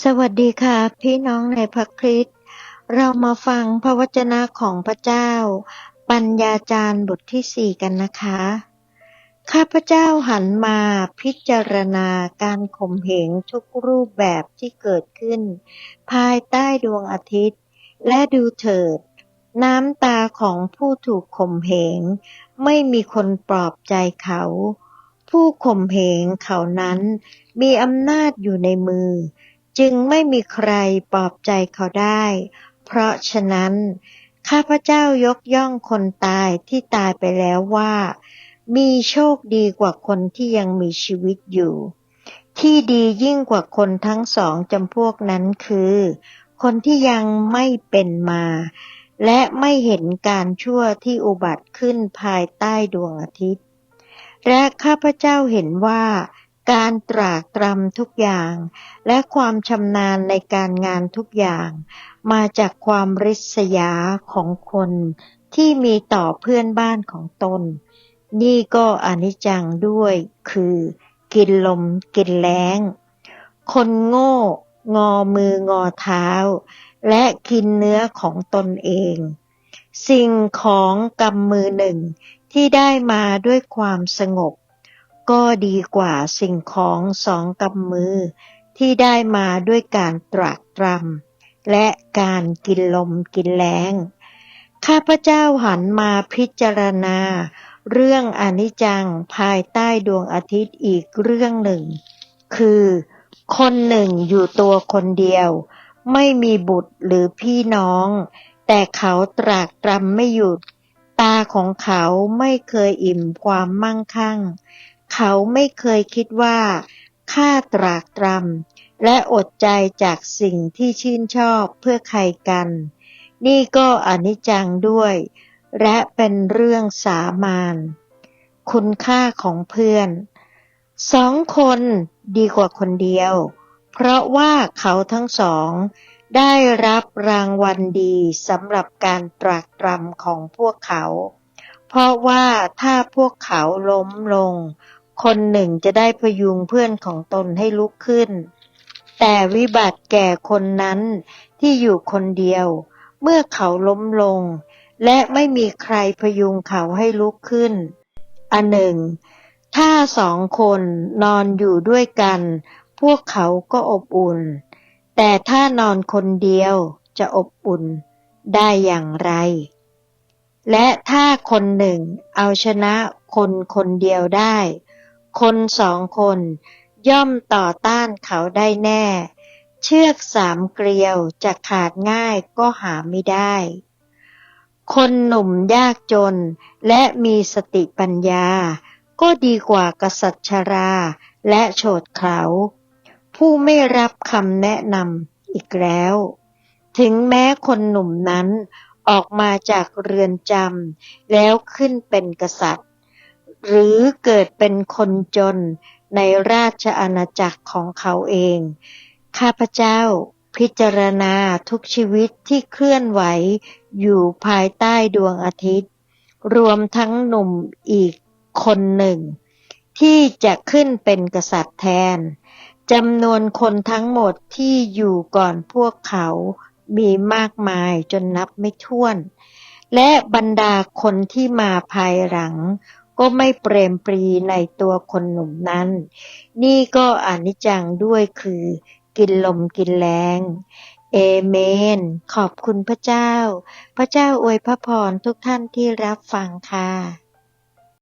สวัสดีค่ะ พี่น้องในพระคริสต์เรามาฟังพระวจนะของพระเจ้า ปัญญาจารย์บทที่สี่กันนะคะ ข้าพเจ้าหันมาพิจารณาการข่มเหงทุกรูปแบบที่เกิดขึ้น ภายใต้ดวงอาทิตย์ และดูเถิด น้ำตาของผู้ถูกข่มเหง ไม่มีคนปลอบใจเขา ผู้ข่มเหงเขานั้นมีอำนาจอยู่ในมือ จึงไม่มีใครปลอบใจเขาได้ เพราะฉะนั้น ข้าพเจ้ายกย่องคนตายที่ตายไปแล้วว่า มีโชคดีกว่าคนที่ยังมีชีวิตอยู่ ที่ดียิ่งกว่าคนทั้งสองจำพวกนั้นคือ คนที่ยังไม่เป็นมา และไม่เห็นการชั่วที่อุบัติขึ้นภายใต้ดวงอาทิตย์ และข้าพเจ้าเห็นว่า การตรากตรำทุกอย่าง และความชำนาญในการงานทุกอย่าง มาจากความริษยาของคนที่มีต่อเพื่อนบ้านของตน นี่ก็อนิจจังด้วย คือ กินลมกินแล้ง คนโง่ งอมืองอเท้า และกินเนื้อของตนเอง สิ่งของกำมือหนึ่งที่ได้มาด้วยความสงบ ก็ดีกว่าสิ่งของสองกำมือ ที่ได้มาด้วยการตรากตรำและการกินลมกินแล้งข้าพเจ้าหันมาพิจารณา เรื่องอนิจจังภายใต้ดวงอาทิตย์อีกเรื่องหนึ่ง คือ คนหนึ่งอยู่ตัวคนเดียว ไม่มีบุตรหรือพี่น้อง แต่เขาตรากตรำไม่หยุด ตาของเขาไม่เคยอิ่มความมั่งคั่ง เขาไม่เคยคิดว่าข้าตรากตรำและอดใจจากสิ่งที่ชื่นชอบเพื่อใครกัน นี่ก็อนิจจังด้วย และเป็นเรื่องสามานคุณค่าของเพื่อนสองคนดีกว่าคนเดียว เพราะว่าเขาทั้งสอง ได้รับรางวัลดีสำหรับการตรากตรำของพวกเขา เพราะว่าถ้าพวกเขาล้มลง คนหนึ่งจะได้พยุงเพื่อนของตนให้ลุกขึ้น แต่วิบัติแก่คนนั้นที่อยู่คนเดียว เมื่อเขาล้มลง และไม่มีใครพยุงเขาให้ลุกขึ้น อันหนึ่ง ถ้าสองคนนอนอยู่ด้วยกัน พวกเขาก็อบอุ่น แต่ถ้านอนคนเดียวจะอบอุ่นได้อย่างไร และถ้าคนหนึ่งเอาชนะคนคนเดียวได้ คนสองคน ย่อมต่อต้านเขาได้แน่ เชือกสามเกลียวจะขาดง่ายก็หาไม่ได้ คนหนุ่มยากจนและมีสติปัญญา ก็ดีกว่ากษัตริย์ชราและโฉดเขา ผู้ไม่รับคำแนะนำอีกแล้ว ถึงแม้คนหนุ่มนั้นออกมาจากเรือนจำแล้วขึ้นเป็นกษัตริย์ หรือเกิดเป็นคนจนในราชอาณาจักรของเขาเอง ข้าพเจ้าพิจารณาทุกชีวิตที่เคลื่อนไหวอยู่ภายใต้ดวงอาทิตย์ รวมทั้งหนุ่มอีกคนหนึ่ง ที่จะขึ้นเป็นกษัตริย์แทนจำนวนคนทั้งหมดที่อยู่ก่อนพวกเขามีมากมายจนนับไม่ถ้วน และบรรดาคนที่มาภายหลัง ก็ไม่เปรมปรีในตัวคนหนุ่มนั้น นี่ก็อนิจจังด้วยคือ กินลมกินแรงเอเมน ขอบคุณพระเจ้า พระเจ้าอวยพระพรทุกท่านที่รับฟังค่ะ